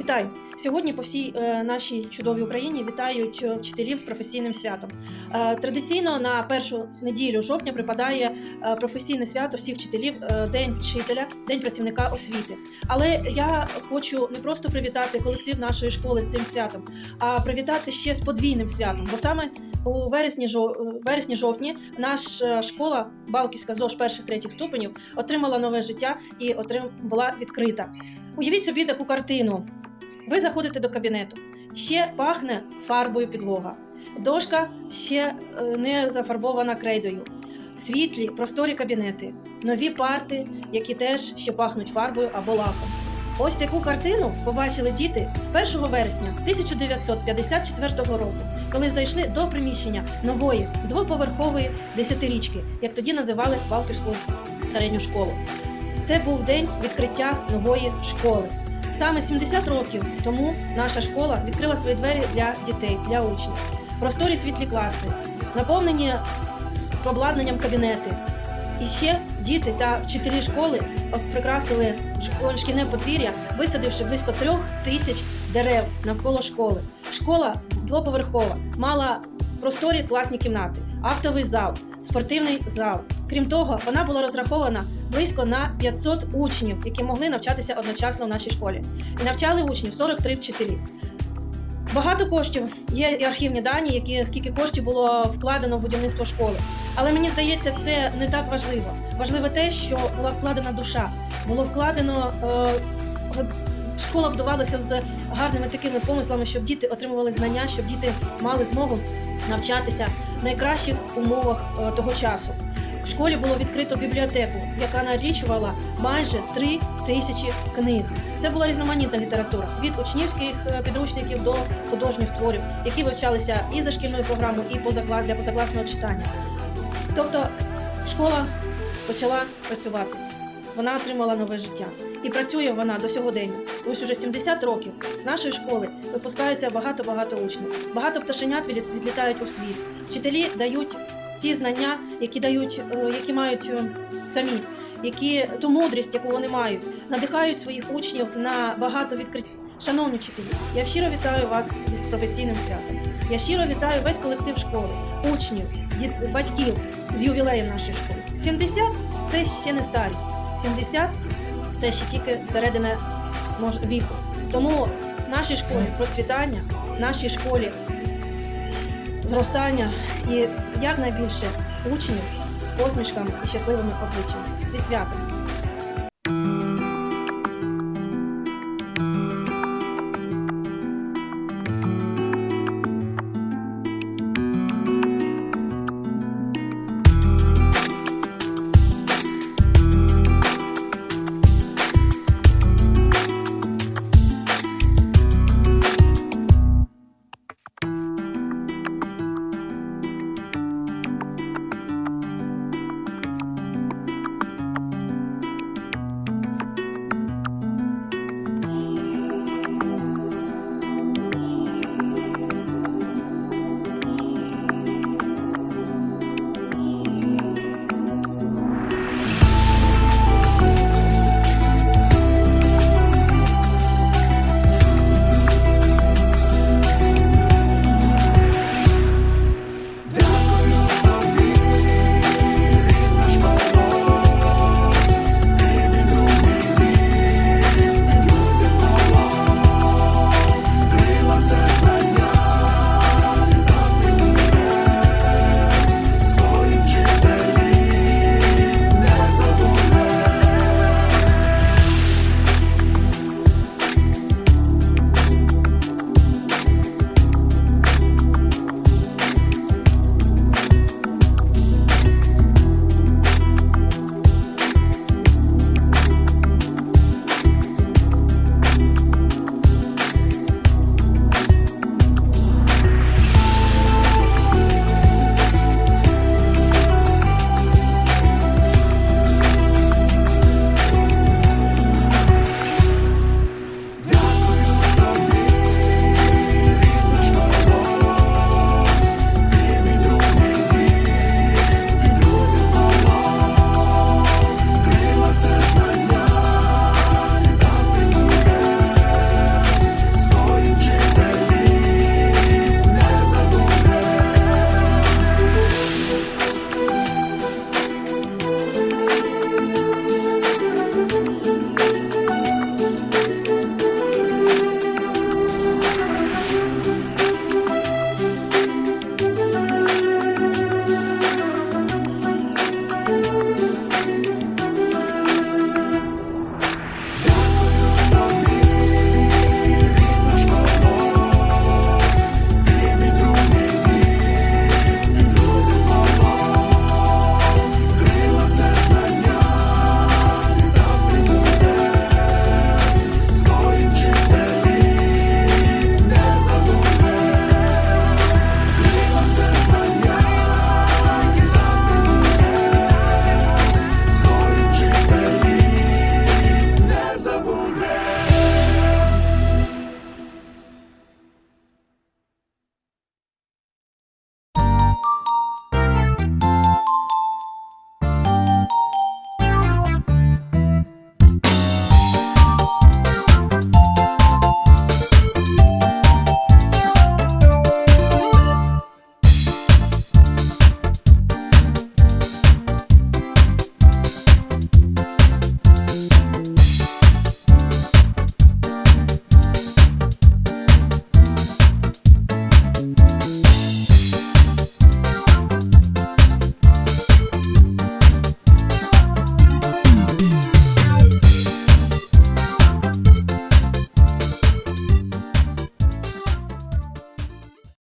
Вітаю сьогодні. По всій е, нашій чудовій Україні вітають е, вчителів з професійним святом. Е, традиційно на першу неділю жовтня припадає професійне свято всіх вчителів День вчителя, День працівника освіти. Але я хочу не просто привітати колектив нашої школи з цим святом, а привітати ще з подвійним святом. Бо саме у вересні вересні жовтні наша школа Балківська ЗОЖ перших третіх ступенів отримала нове життя і отрим... була відкрита. Уявіть собі таку картину. Ви заходите до кабінету, ще пахне фарбою підлога. Дошка ще е, не зафарбована крейдою. Світлі, просторі кабінети, нові парти, які теж ще пахнуть фарбою або лаком. Ось таку картину побачили діти 1 вересня 1954 року, коли зайшли до приміщення нової двоповерхової десятирічки, як тоді називали Балківську середню школу. Це був день відкриття нової школи. Саме 70 років тому наша школа відкрила свої двері для дітей, для учнів. Просторі світлі класи, наповнені обладнанням кабінети. І ще діти та вчителі школи прикрасили шкільне подвір'я, висадивши близько трьох тисяч дерев навколо школи. Школа двоповерхова, мала просторі класні кімнати, актовий зал, спортивний зал. Крім того, вона була розрахована близько на 500 учнів, які могли навчатися одночасно в нашій школі. І навчали учнів 43 вчителі. Багато коштів є і архівні дані, які скільки коштів було вкладено в будівництво школи. Але мені здається, це не так важливо. Важливо те, що була вкладена душа, було вкладено. Е, Школа будувалася з гарними такими помислами, щоб діти отримували знання, щоб діти мали змогу навчатися в найкращих умовах е, того часу. Школі було відкрито бібліотеку, яка налічувала майже три тисячі книг. Це була різноманітна література від учнівських е, підручників до художніх творів, які вивчалися і за шкільною програмою, і для позакласного читання. Тобто школа почала працювати. Вона отримала нове життя. І працює вона до сьогодення. Ось уже 70 років з нашої школи випускається багато-багато учнів. Багато пташенят відлітають у світ. Вчителі дають ті знання, які дають, е, які мають е, самі, які ту мудрість, яку вони мають, надихають своїх учнів на багато відкриттів. Шановні вчителі, я щиро вітаю вас зі професійним святом. Я щиро вітаю весь колектив школи, учнів, діт- батьків з ювілеєм нашої школи. 70 – це ще не старість. 70 – це ще тільки середина мож- віку. Тому нашій школі процвітання, нашій школі зростання і якнайбільше учнів з посмішками і щасливими обличчями. Зі святом!